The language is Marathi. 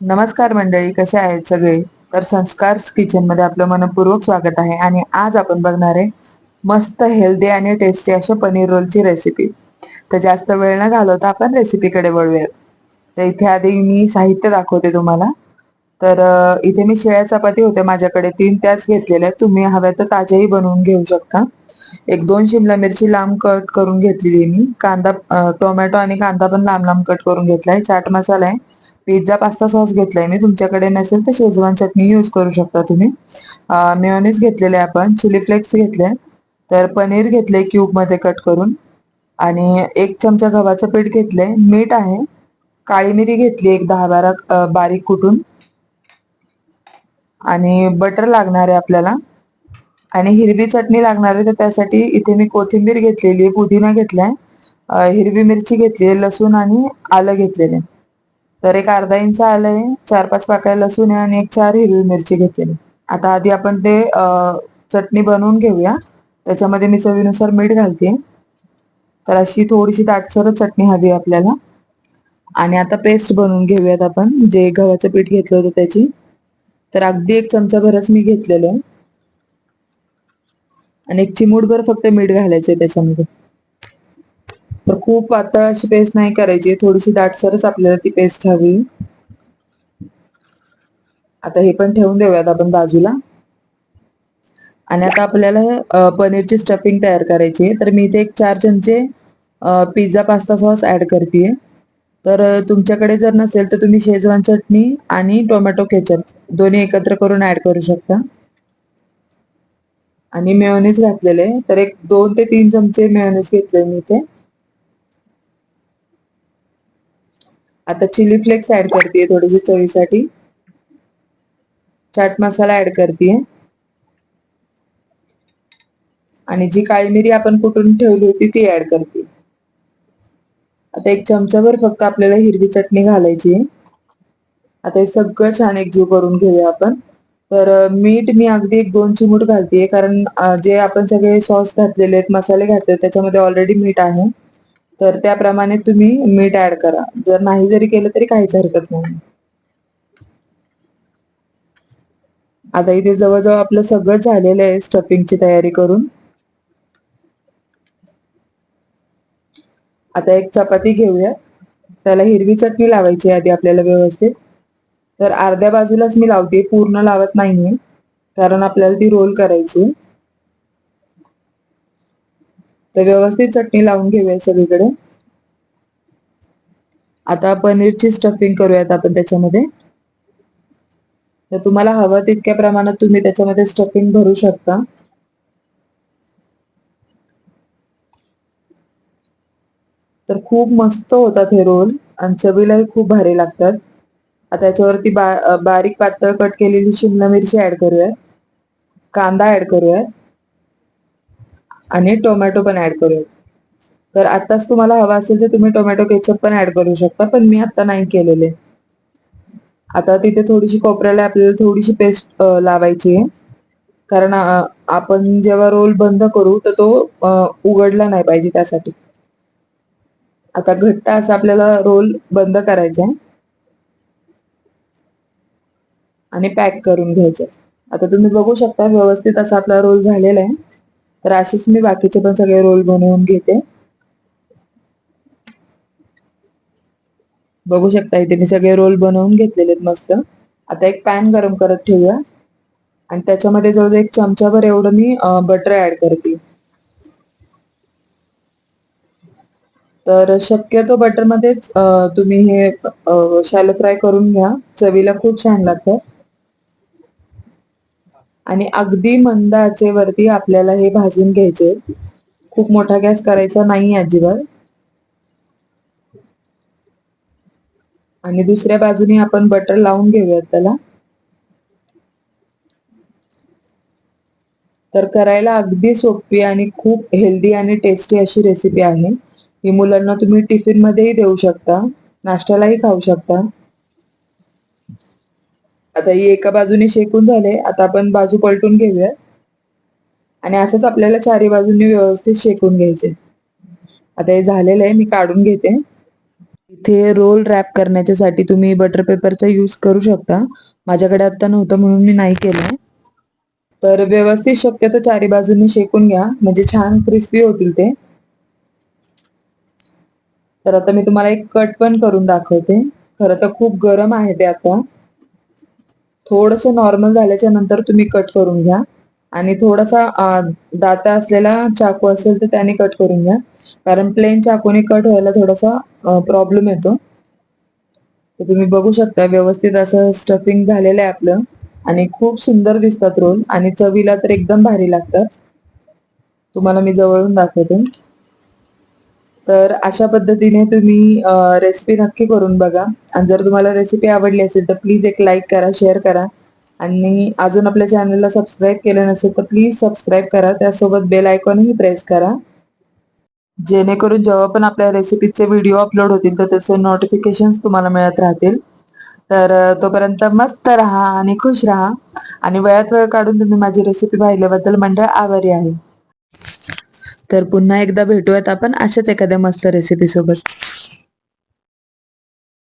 नमस्कार मंडळी कसे आहेत सगळे? तर संस्कार किचनमध्ये आपलं मनपूर्वक स्वागत आहे आणि आज आपण बघणार आहे मस्त हेल्दी आणि टेस्टी अशा पनीर रोलची रेसिपी तर जास्त वेळ न घालवता आपण रेसिपीकडे वळूया. तर इथे आधी मी साहित्य दाखवते तुम्हाला. तर इथे मी शेळ्या चपाती होत्या माझ्याकडे तीन त्याच घेतलेल्या. तुम्ही हव्या तर ताज्याही बनवून घेऊ शकता. एक दोन शिमला मिरची लांब कट करून घेतलेली मी. कांदा टोमॅटो आणि कांदा पण लांब लांब कट करून घेतलाय चाट मसाला आहे. पिझ्झा पास्ता सॉस घेतलाय मी. तुमच्याकडे नसेल तर शेजवान चटणी यूज करू शकता तुम्ही. मेयोनीज घेतलेले आपण. चिली फ्लेक्स घेतले तर पनीर घेतले क्यूबमध्ये कट करून. आणि एक चमचा गव्हाचं पीठ घेतले मीठ आहे. काळी मिरी घेतली एक दहा बारा बारीक कुठून. आणि बटर लागणार आहे आपल्याला. आणि हिरवी चटणी लागणार आहे तर त्यासाठी इथे मी कोथिंबीर घेतलेली आहे. पुदिना घेतलाय. हिरवी मिरची घेतली लसूण आणि आलं घेतलेले तर एक अर्धा इंच आलंय चार पाच पाकळ्या लसूण आहे आणि एक चार हिरवी मिरची घेतलेली. आता आधी आपण ते चटणी बनवून घेऊया. त्याच्यामध्ये मी चवीनुसार मीठ घालते. तर अशी थोडीशी दाटसर चटणी हवी आपल्याला. आणि आता पेस्ट बनवून घेऊयात आपण. जे गव्हाचं पीठ घेतलं होतं त्याची. तर अगदी एक चमचा भरच मी घेतलेलं आहे. आणि एक चिमूटभर फक्त मीठ घालायचं आहे त्याच्यामध्ये. तर खूप पातळ अशी पेस्ट नाही करायची. थोडीशी दाटसरच आपल्याला ती पेस्ट हवी. आता हे पण ठेवून देऊयात आपण बाजूला. आणि आता आपल्याला पनीरची स्टफिंग तयार करायची आहे. तर मी इथे एक चार चमचे पिझ्झा पास्ता सॉस ऍड करते तर तुमच्याकडे जर नसेल तर तुम्ही शेजवान चटणी आणि टोमॅटो केचप दोन्ही एकत्र करून ऍड करू शकता. आणि मेयोनीज घातलेले तर एक दोन ते तीन चमचे मेयोनीज घेतले मी इथे. आता चिली फ्लेक्स ऍड करते थोडीशी चवीसाठी. चाट मसाला ऍड करते आणि जी काळी मिरी आपण कुठून ठेवली होती ती ऍड करते आता एक चमचाभर फक्त आपल्याला हिरवी चटणी घालायची आता हे सगळं छान एकजीव करून घेऊया आपण. तर मीठ मी अगदी एक दोन चिमूट घालते कारण जे आपण सगळे सॉस घातलेले आहेत मसाले घातले त्याच्यामध्ये ऑलरेडी मीठ आहे. तर त्याप्रमाणे तुम्ही मीठ ऍड करा. जर नाही जरी केलं तरी काहीच हरकत नाही. आता इथे जवळजवळ आपलं सगळं झालेलं आहे स्टफिंगची तयारी करून. आता एक चपाती घेऊया. त्याला हिरवी चटणी लावायची आधी आपल्याला व्यवस्थित. तर अर्ध्या बाजूलाच मी लावते पूर्ण लावत नाहीये. कारण आपल्याला ती रोल करायची तर व्यवस्थित चटणी लावून घेऊया सगळीकडे. आता पनीरची स्टफिंग करूयात आपण त्याच्यामध्ये. तर तुम्हाला हवं तितक्या प्रमाणात तुम्ही त्याच्यामध्ये स्टफिंग भरू शकता. तर खूप मस्त होतात हे रोल आणि चवीलाही खूप भारी लागतात. आता त्याच्यावरती बा बारीक पातळ कट केलेली शिमला मिरची ऍड करूयात. कांदा ऍड करूयात. आणि टोमॅटो पण ऍड करूयात तर आताच तुम्हाला हवा असेल तर तुम्ही टोमॅटो केचप पण ऍड करू शकता पण मी आता नाही केलेले. आता तिथे थोडीशी कोपऱ्याला आपल्याला थोडीशी पेस्ट लावायची आहे. कारण आपण जेव्हा रोल बंद करू तर तो उघडला नाही पाहिजे त्यासाठी. आता घट्ट असा आपल्याला रोल बंद करायचा आहे. आणि पॅक करून घ्यायचं आता तुम्ही बघू शकता व्यवस्थित असा आपला रोल झालेला आहे. तर अशीच मी बाकीचे पण सगळे रोल बनवून घेते. बघू शकता इथे मी सगळे रोल बनवून घेतलेले मस्त. आता एक पॅन गरम करत ठेवूया. आणि त्याच्यामध्ये जवळजवळ एक चमचाभर एवढं मी बटर ऍड करते. तर शक्यतो बटर मध्येच तुम्ही हे शॅलो फ्राय करून घ्या. चवीला खूप छान लागतं आणि अगदी मंद आचेवरती आपल्याला हे भाजून घ्यायचे. खूप मोठा गॅस करायचा नाही अजिबात. आणि दुसऱ्या बाजूने आपण बटर लावून घेऊयात त्याला. तर करायला अगदी सोपी आणि खूप हेल्दी आणि टेस्टी अशी रेसिपी आहे. ही मुलांना तुम्ही टिफिनमध्येही देऊ शकता नाश्त्यालाही खाऊ शकता. आता ही एका बाजूने शेकून झाले आता आपण बाजू पलटून घेऊया. आणि असंच आपल्याला चारी बाजूंनी व्यवस्थित शेकून घ्यायचे. आता हे झालेलं आहे मी काढून घेते. इथे रोल रॅप करण्याच्यासाठी तुम्ही बटर पेपरचा यूज करू शकता. माझ्याकडे आता नव्हतं म्हणून मी नाही केलं तर व्यवस्थित शक्यतो चारी बाजूनी शेकून घ्या. म्हणजे छान क्रिस्पी होतील ते. तर आता मी तुम्हाला एक कट पण करून दाखवते. खरं तर खूप गरम आहे ते आता. थोडस नॉर्मल झाल्याच्यानंतर तुम्ही कट करून घ्या. आणि थोडासा दाता असलेला चाकू असेल तर त्याने कट करून घ्या. कारण प्लेन चाकूने कट व्हायला थोडासा प्रॉब्लेम येतो. तर तुम्ही बघू शकता व्यवस्थित असं स्टफिंग झालेलं आहे आपलं. आणि खूप सुंदर दिसतात रोल आणि चवीला तर एकदम भारी लागतात. तुम्हाला मी जवळून दाखवते. तर अशा पद्धतीने तुम्ही रेसिपी नक्की करून बघा. आणि जर तुम्हाला रेसिपी आवडली असेल तर प्लीज एक लाईक करा शेअर करा. आणि अजून आपल्या चॅनलला सबस्क्राईब केलं नसेल तर प्लीज सबस्क्राईब करा. त्यासोबत बेल आयकॉनही प्रेस करा. जेणेकरून जेव्हा पण आपल्या रेसिपीचे व्हिडिओ अपलोड होतील तर त्याचे नोटिफिकेशन तुम्हाला मिळत राहतील. तर तोपर्यंत मस्त राहा आणि खुश राहा. आणि वेळात वेळ काढून तुम्ही माझी रेसिपी पाहिल्याबद्दल मंडळ आभारी आहे. तर पुन्हा एकदा भेटूयात आपण अशाच एखाद्या मस्त रेसिपी सोबत.